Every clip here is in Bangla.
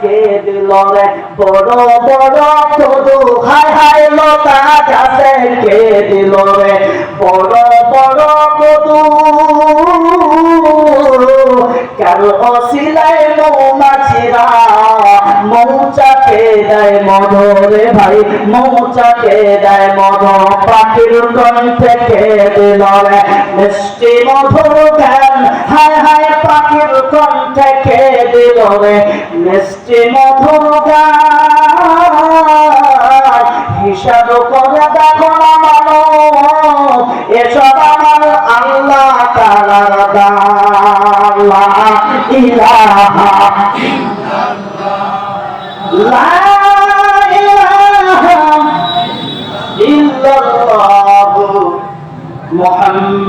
কে দিল রে বড় বড় তরু হাই হাই লতা গাছে কে দিল রে বড় বড় কদু কারও অসিলাই মৌমাছিরা দেয় মধরে ভাই, মৌচাকে দেয় মধ পাখির কণ্ঠে কে দিল রে মিষ্টি মধুর জ্ঞান হায় হায় পাখির কণ্ঠে কে দিল রে মিষ্টি মধুর গান, হিসাব করে দেখো না মানো এসব আমার আল্লাহ লা ইলাহা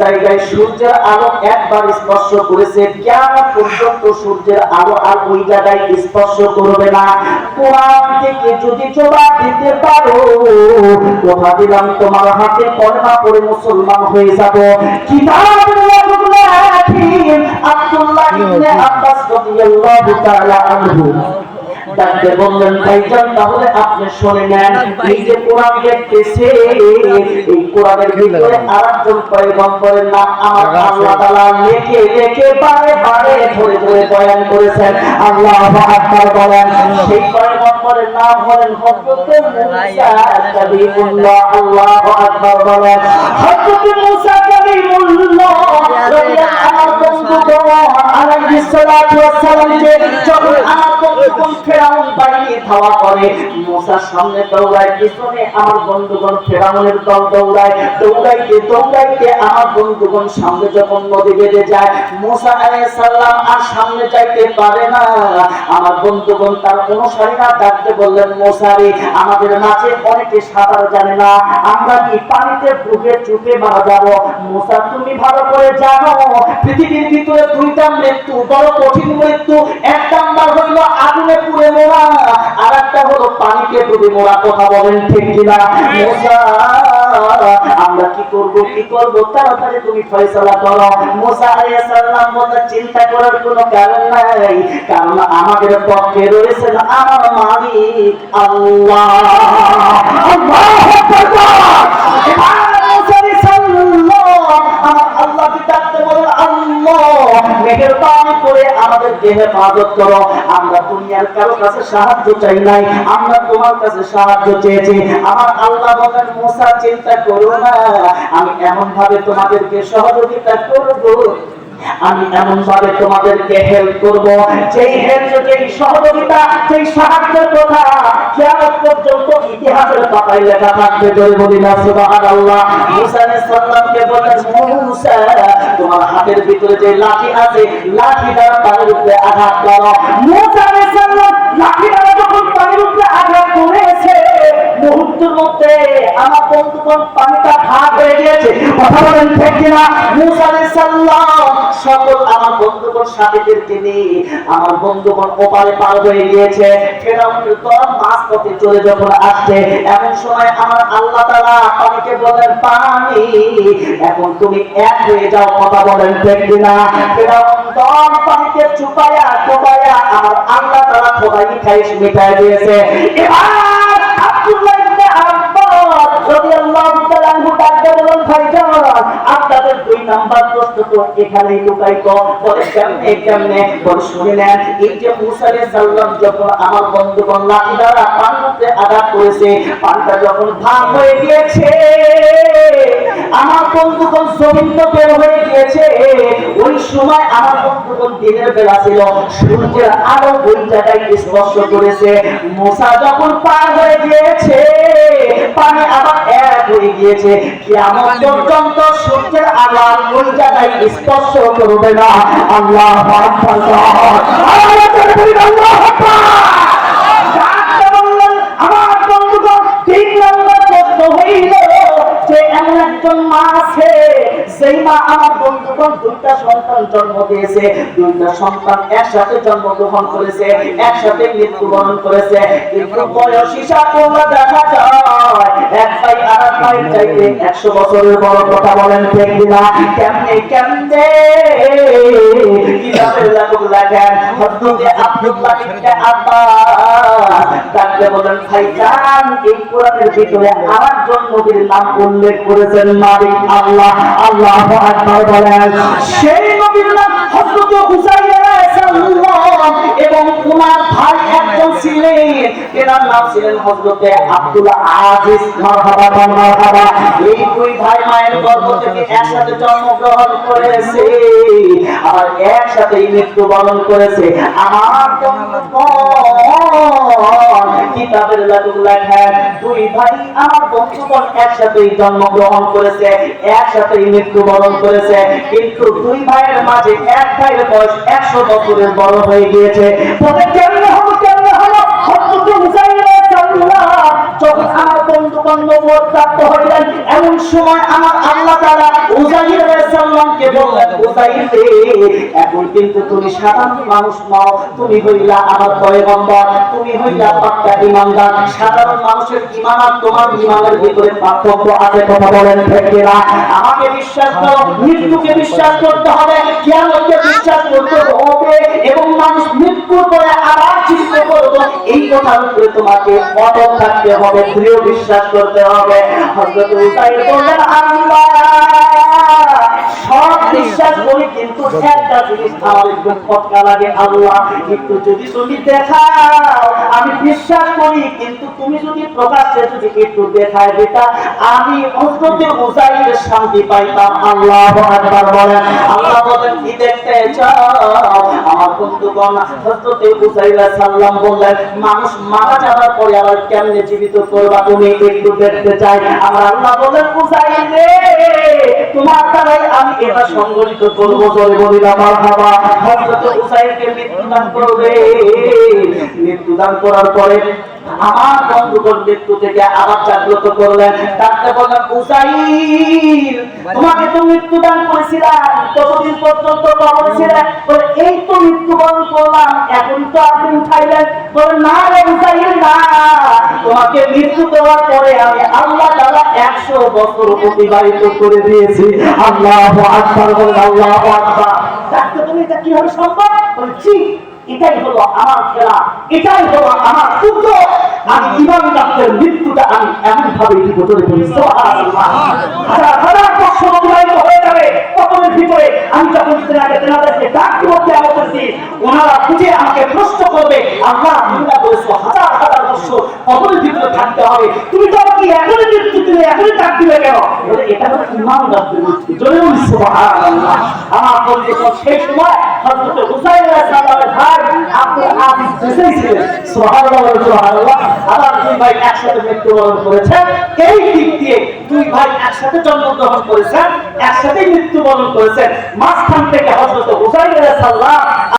জায়গায় সূর্যের আলো একবার স্পর্শ করেছে পর্যন্ত সূর্যের আলো আর ওই জায়গায় স্পর্শ করবে না। কোরআন থেকে যদি জবাব দিতে পারো, কথা দিলাম, তোমার হাতে কলমা পড়ে মুসলমান হয়ে যাব। ডাকতে বললেন তাহলে আপনি শুনে নেন, এই যে কোরআন দেখতেছে এই কোরআনের ভিতরে আরেকজন পয়গম্বরের নাম আমার আল্লাহ তাআলা লেখে লেখে বারে বারে ধরে ধরে বয়ান করেছেন। আল্লাহু আকবার বলেন সেই পয়গম্বরের নাম হলেন হযরত মুসা কালিমুল্লাহ আল্লাহু আকবার বলেন। হযরত মুসা কালিমুল্লাহ আমার বন্ধুগণ আলাইহিস সালাতু ওয়াস সালাম যে যখন আমার বন্ধুগণ ফেরাউন ধাওয়া করে। মুসার সামনে দৌড়ায়, পিছনে আমার বন্ধুগণ ফেরাউনের দল দৌড়ায় দৌড়াইতে দৌড়াইতে আমার বন্ধুগণ সামনে যখন নদী বেঁধে যায়, মুসা আলাইহিস সালাম আর সামনে যাইতে পারে না। আমার বন্ধুগণ তার অনুসারীরা ডাকতে বললেন, মুসারে, আমাদের মাঝে অনেকে সাঁতার জানে না। আমরা কি পানিতে ডুবে চুপে মারা যাব? মুসা, তুমি ভালো করে জানো, পৃথিবীর ভিতরে দুইটা মৃত্যু, বড় কঠিন মৃত্যু। এক নাম্বার হইল আগুনে পুড়ে মোড়া আর একটা হলো পানিতে ডুবে মোড়া কথা বলেন, ঠিক কিনা? আমরা কি করব কি করব? তাড়াতাড়ি তুমি ফয়সালা করো। মুসা আলাইহিস সালাম বললেন, চিন্তা করার কোনো কারণ নাই, কারণ আমাদের পক্ষে রয়েছেন আমার মালিক আল্লাহ। আল্লাহু আকবার। আমাদের দেহে হেফাজত করো। আমরা তোমার আমি এমন ভাবে তোমাদেরকে সহযোগিতা করব। আমি এমন ভাবে তোমাদেরকে হেল্প করব। যেই হেল্প যেই সহযোগিতা, যেই সাহায্যের কথা হাতের ভিতরে যে আছে উপরে আঘাত আলাইহিস মুহূর্তের মধ্যে আমার পানিটা হয়ে গিয়েছে। কথা বলেন ঠিক কিনা? মুসা সকল আমার বন্ধুগণ আমার বন্ধুগণ পার হয়ে গিয়েছে। মাছ পথে চলে যখন আসছে, এমন সময় আমার আল্লাহ তাআলা পানিকে বলেন, পানি, এখন তুমি এক হয়ে যাও, কথা বলেন ঠিক কিনা? ফেরাউন পানিতে চুপায়া, কোপায়া আমার আল্লাহ তাআলা খোদাই খাইশ মিটাই দিয়েছে। এবার তাআলা আনহু ডাকতে বলেন আপনাদের দুই নাম্বার প্রশ্ন তো এখানেই লুকাইত বলে কেমনে কেমনে? বলে শুনে নেন, এই যে মুসা আলাইহিস যখন আমার বন্ধুগণ লাঠি দ্বারা আঘাত করেছে, পানিটা যখন ভাগ হয়ে গিয়েছে, আমার বন্ধুগণ জমিন বের হয়ে গিয়েছে সময় আমার বন্ধুগণ দিনের বেলা ছিল, সূর্যের আলো ওই জায়গায় স্পর্শ করেছে। মুসা যখন পার হয়ে গিয়েছে, পানি আবার এক হয়ে গিয়েছে। কিয়ামত পর্যন্ত সূর্যের আলো ওই জায়গায় স্পর্শ করবে না। আল্লাহ আল্লাহ আল্লাহ আমার বন্ধুগণ, দুইটা সন্তান জন্ম দিয়েছে। দুইটা সন্তান একসাথে জন্মগ্রহণ করেছে, একসাথে মৃত্যুবরণ করেছে। কিন্তু বয়স হিসাব করলে দেখা যায়। এক ভাই আর এক ভাইয়ের চাইতে একশো বছরের বড় কথা বলেন ঠিক কিনা? কেমনে কেমনে? কিতাবের লেখক লেখেন হযরতে আব্দুল্লাহ ইবনে আব্বাস বলেন, ভাইজান, এই কোরআনের ভিতরে আমার নাম উল্লেখ করেছেন মালিক আল্লাহ আল্লাহ আকবার বলেন। সেই নবীর নাম হযরত হুসাইন এবং ভাই একজন ছিলেন। এনার নাম ছিলেন আজিজ। মারহাবা মারহাবা। এই দুই ভাই মায়ের গর্ভ থেকে একসাথে জন্মগ্রহণ করেছে আর একসাথেই মৃত্যুবরণ করেছে। আমার বন্ধুগণ লেখক দুই ভাই আমার একসাথেই জন্মগ্রহণ করেছে, একসাথেই মৃত্যুবরণ করেছে, কিন্তু দুই ভাইয়ের মাঝে এক ভাইয়ের বয়স একশো বছরের বড় হয়ে গিয়েছে। তবে কেমনে কেমনে যখন আমার এমন সময় আমার আল্লাহ তাআলা উজাইর সালামকে বললেন উজাইর এখন কিন্তু তুমি সাধারণ মানুষ নও, তুমি হইলা আমার পয়গম্বর, তুমি হইলা পাক্কা ঈমানদার সাধারণ মানুষের ঈমান আর তোমার ঈমানের ভিতরে পার্থক্য আছে কথা বলেন ঠিক আমাকে বিশ্বাস করো, মৃত্যুকে বিশ্বাস করতে হবে, কিয়ামতকে বিশ্বাস করতে হবে, এবং মানুষ মৃত্যুর পরে আবার চিন্তা করব, এই কথার উপরে তোমাকে অটল থাকতে হবে, দৃঢ় বিশ্বাস করতে হবে। হযরত উসাইর বললেন, আল্লাহ! তুমি আমি বিশ্বাস করি, কিন্তু তুমি যদি প্রকাশ্যে যদি একটু দেখায় আমি হজরতে উজাইরের শান্তি পাইতাম, আল্লাহ আল্লাহ কি দেখতে আমার বন্ধুগণ মানুষ মারা পরে আবার কেমনে জীবিত করবা? তুমি একটু দেখতে চাই। আমার তোমার আমি এটা সংগঠিত করব বাবা। হযরত উসাইরকে মৃত্যুদান করবে। মৃত্যুদান করার পরে আমার বন্ধুগণ মৃত্যু থেকে আবার জাগ্রত করলেন। ডাকতে বললেন উসাইর তোমাকে তো মৃত্যুদান করেছিলাম। ততদিন পর্যন্ত বলে, এই তো মৃত্যুবরণ করলাম, এখন তো আপনি উঠাইলেন। বলে, না রে না। তোমাকে মৃত্যু দেওয়ার পরে আমি আল্লাহ তাআলা 100 বছর অতিবাহিত করে দিয়েছি। আল্লাহু আকবার বলে আল্লাহু আকবার। তুমি এটা কীভাবে সম্ভব? এটাই হলো আমার খেলা, এটাই হলো আমার পুত্র। আমি ইমাম ডাক্তার মৃত্যুটা আমি এমন ভাবে কি হাজার হাজার অতিবাহিত হয়ে যাবে। ভিতরে আমি যখন ওনারা খুঁজে আমাকে প্রশ্ন করবে, আল্লাহ বলেছ হাজার হাজার থাকতে হবে? তুমি তো কি এখনই এখনই দিলে কেন? এটা ইমাম সুবহানাল্লাহ। আমার বলতে সেই সময় একসাথে মৃত্যুবরণ দিক দিয়ে দুই ভাই একসাথে জন্মগ্রহণ করেছেন একসাথে মাঝখান থেকে হযরত হুসাইন আলাইহিস